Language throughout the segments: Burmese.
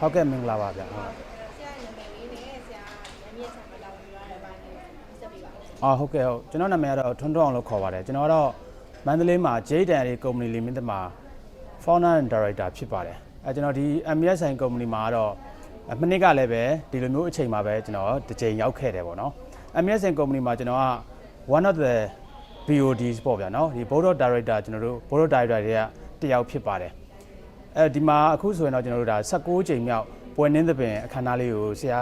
ဟုတ်ကဲ့မင်္ဂလာပါဗျဟုတ်ဆရာနာမည်လေးနဲ့ဆရာအမြင့်ဆောင်မလာဝင်ရတဲ့ဘိုင်းလေးဆက်ပေးပါဦးအော်ဟုတ်ကဲ့ဟုတ်ကျွန်တော်နာမည်ကတော့ထွန်းထွန်းအောင်လို့ခေါ်ပါတယ်ကျွန်တော်ကတော့မန္တလေးမှာ J Dairy Company Limited မှာ Founder and Director ဖြစ်ပါတယ်အဲကျွန်တော်ဒီ MSI Company မှာကတော့အမနစ်ကလည်းပဲဒီလိုမျိုးအချိန်မှာပဲကျွန်တော်တစ်ချိန်ရောက်ခဲ့တယ်ပေါ့နော် MSI Company မှာကျွန်တော်က one of the BODs ပေါ့ဗျာနော်ဒီ Board of Director ကျွန်တော်တို့ Board of Director တွေကတစ်ယောက်ဖြစ်ပါတယ် အဲဒီမှာအခုဆိုရင်တော့ကျွန်တော်တို့ဒါ16ချိန်မြောက်ပွဲနှင်းသပင်အခမ်းအနားလေးကိုဆရာ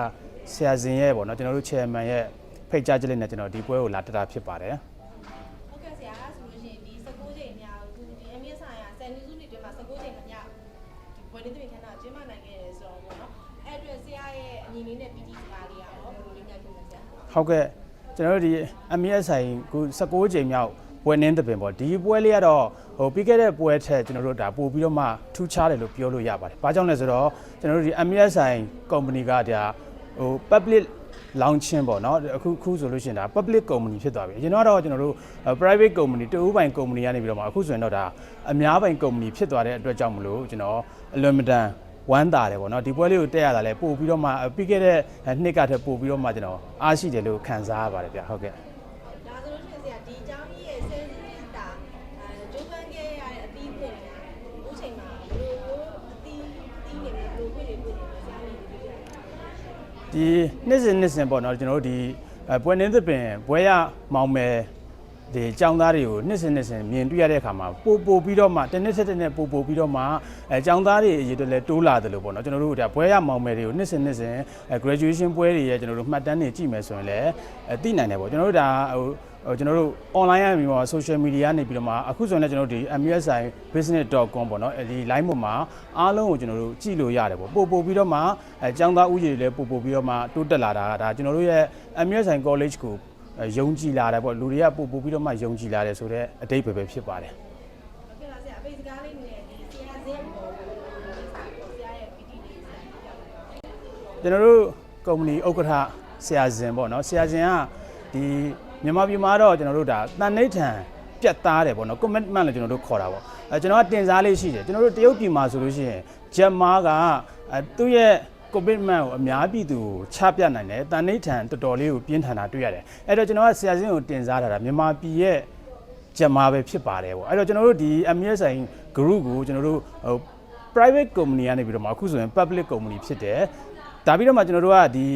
ဆရာဇင်ရဲ့ပေါ့နော်ကျွန်တော်တို့ chairman ရဲ့ဖိတ်ကြားချက်လေးနဲ့ကျွန်တော်ဒီပွဲကိုလာတက်တာဖြစ်ပါတယ်ဟုတ်ကဲ့ဆရာဆိုလို့ရှိရင်ဒီ16ချိန်မြောက်ဒီအမြင့်ဆောင်ရဆယ်နှစ်စုနှစ်တွင်းမှာ16ချိန်မြောက်ဒီဘွယ်လေးတွေခဏကျင်းပနိုင်ခဲ့တယ်ဆိုတော့ပေါ့နော်အဲ့အတွက်ဆရာရဲ့အညီလေးနဲ့ PT စကားလေးရောဘယ်လိုလေးများဖြစ်လဲဆရာဟုတ်ကဲ့ကျွန်တော်တို့ဒီ MSI ခု16ချိန်မြောက် ပွဲနှင်းသပင်ပေါ့ဒီပွဲလေးကတော့ဟိုပြီးခဲ့တဲ့ပွဲထက်ကျွန်တော်တို့ဒါပို့ပြီးတော့မှထူးခြားတယ်လို့ပြောလို့ရပါတယ်။ဘာကြောင့်လဲဆိုတော့ကျွန်တော်တို့ဒီ MSI company ကဒါဟို public launching ပေါ့နော်အခုခုဆိုလို့ရှိရင်ဒါ public company ဖြစ်သွားပြီအရင်တော့ကျွန်တော်တို့ private company တူဦးပိုင် company ကနေပြီးတော့မှအခုဆိုရင်တော့ဒါအများပိုင် company ဖြစ်သွားတဲ့အတွက်ကြောင့်မလို့ကျွန်တော်အလွန်မတန်ဝမ်းသာတယ်ပေါ့နော်ဒီပွဲလေးကိုတက်ရတာလဲပို့ပြီးတော့မှပြီးခဲ့တဲ့နှစ်ကထက်ပို့ပြီးတော့မှကျွန်တော်အားရှိတယ်လို့ခံစားရပါတယ်ဗျဟုတ်ကဲ့ ဒီနှစ်စဉ်နှစ်စဉ်ပေါ့နော်ကျွန်တော်တို့ဒီအဲပွဲနှင်းသပင်ပွဲရမောင်မယ် ဒီចောင်းသားတွေကိုနှစ်စင်နှစ်စင်မြင်တွေ့ရတဲ့အခါမှာပို့ပို့ပြီးတော့မှတစ်နှစ်ဆက်တစ်နှစ်ပို့ပို့ပြီးတော့မှအဲចောင်းသားတွေအရေးတလဲတိုးလာတယ်လို့ပေါ့နော်ကျွန်တော်တို့ကဘွဲရမောင်မယ်တွေကိုနှစ်စင်နှစ်စင် graduation ပွဲတွေရဲ့ကျွန်တော်တို့မှတ်တမ်းတွေကြည့်မယ်ဆိုရင်လည်းသိနိုင်တယ်ပေါ့ကျွန်တော်တို့ဒါဟိုကျွန်တော်တို့ online ရပြီးတော့ social media နေပြီးတော့မှအခုဆိုရင်လည်းကျွန်တော်တို့ဒီ MSI business.com ပေါ့နော်ဒီ line ပေါ်မှာအားလုံးကိုကျွန်တော်တို့ကြည့်လို့ရတယ်ပေါ့ပို့ပို့ပြီးတော့မှအကျောင်းသားဥယျာဉ်တွေလည်းပို့ပို့ပြီးတော့မှတိုးတက်လာတာဒါကျွန်တော်တို့ရဲ့ MSI college ကို ယုံကြည်လာတယ်ပေါ့လူတွေကပို့ပို့ပြီးတော့မှယုံကြည်လာတယ်ဆိုတော့အတိတ်ပဲပဲဖြစ်ပါတယ်ဟုတ်ကဲ့ပါဆရာအပိတ်စကားလေးနဲ့ဒီဆရာဇင်းပေါ်ကိုဆရာရဲ့ PT လေးဆရာပြောပြပါဦးကျွန်တော်တို့ကုမ္ပဏီဥက္ကဋ္ဌဆရာဇင်ပေါ့နော်ဆရာဇင်ကဒီမြန်မာပြည်မှာတော့ကျွန်တော်တို့ဒါတန်နှိဋ္ဌံပြတ်သားတယ်ပေါ့နော် commitment လည်းကျွန်တော်တို့ခေါ်တာပေါ့အဲကျွန်တော်ကတင်စားလေးရှိတယ်ကျွန်တော်တို့တရုတ်ပြည်မှာဆိုလို့ရှိရင်ဂျက်မားကအဲသူ့ရဲ့ commitment ကိုအများပြည်သူကိုချပြနိုင်တယ်တန်နှိဋ္ဌံတော်တော်လေးကိုပြင်းထန်တာတွေ့ရတယ်အဲ့တော့ကျွန်တော်ကဆရာဇင်ကိုတင်စားထားတာမြန်မာပြည်ရဲ့ဂျမားပဲဖြစ်ပါတယ်ပေါ့အဲ့တော့ကျွန်တော်တို့ဒီ MSI group ကိုကျွန်တော်တို့ဟို private company ကနေပြီးတော့မှအခုဆိုရင် public company ဖြစ်တယ်ဒါပြီးတော့မှကျွန်တော်တို့ကဒီ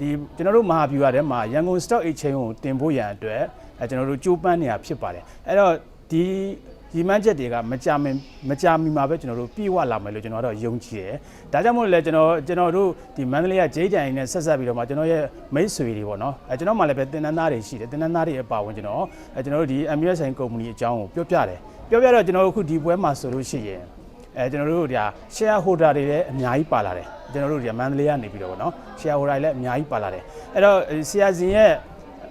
ဒီကျွန်တော်တို့မဟာဗျူဟာထဲမှာရန်ကုန် stock exchange ကိုတင်ဖို့ရန်အတွက်အဲကျွန်တော်တို့ကြိုးပမ်းနေတာဖြစ်ပါတယ်အဲ့တော့ဒီ ဒီမှန်းချက်တွေကမကြမင်မကြမီမှာပဲကျွန်တော်တို့ပြည့်ဝလာမယ်လို့ကျွန်တော်တို့ယုံကြည်တယ်။ဒါကြောင့်မို့လို့လဲကျွန်တော်ကျွန်တော်တို့ဒီမန္တလေးကဂျိတ်တန်နဲ့ဆက်ဆက်ပြီးတော့မှကျွန်တော်ရဲ့မိတ်ဆွေတွေပေါ့နော်။အဲကျွန်တော်မှလည်းပဲတင်နန်းသားတွေရှိတယ်တင်နန်းသားတွေအပါဝင်ကျွန်တော်အဲကျွန်တော်တို့ဒီ MSN company အကြောင်းကိုပြောပြတယ်။ပြောပြတော့ကျွန်တော်တို့အခုဒီပွဲမှာဆိုလို့ရှိရင်အဲကျွန်တော်တို့ဒီ share holder တွေလည်းအများကြီးပါလာတယ်။ကျွန်တော်တို့ဒီမန္တလေးကနေပြီးတော့ပေါ့နော် share holder တွေလည်းအများကြီးပါလာတယ်။အဲ့တော့ဆရာဇင်ရဲ့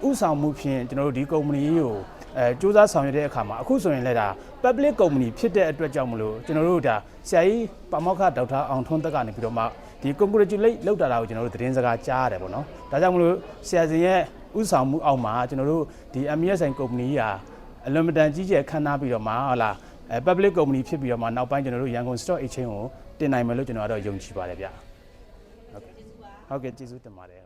ဥဆောင်မှုဖြင့်ကျွန်တော်တို့ဒီ company ကို အဲစူးစမ်းဆောင်ရွက်တဲ့အခါမှာအခုဆိုရင်လည်းဒါ public company ဖြစ်တဲ့အတွက်ကြောင့်မလို့ကျွန်တော်တို့ဒါဆရာကြီးပါမောက္ခဒေါက်တာအောင်ထွန်းတက်ကနေပြီးတော့မှဒီ congratulate လောက်တာတာကိုကျွန်တော်တို့သတင်းစကားကြားရတယ်ပေါ့နော်ဒါကြောင့်မလို့ဆရာစင်ရဲ့ဥဆောင်မှုအောက်မှာကျွန်တော်တို့ဒီ MSN company ကြီးဟာအလွန်မတန်ကြီးကျယ်ခမ်းနားပြီးတော့မှဟုတ်လားအဲ public company ဖြစ်ပြီးတော့မှနောက်ပိုင်းကျွန်တော်တို့ရန်ကုန် stock exchange ကိုတင်နိုင်မယ်လို့ကျွန်တော်ကတော့ယုံကြည်ပါတယ်ဗျဟုတ်ကဲ့ဟုတ်ကဲ့ကျေးဇူးတင်ပါတယ်ဟုတ်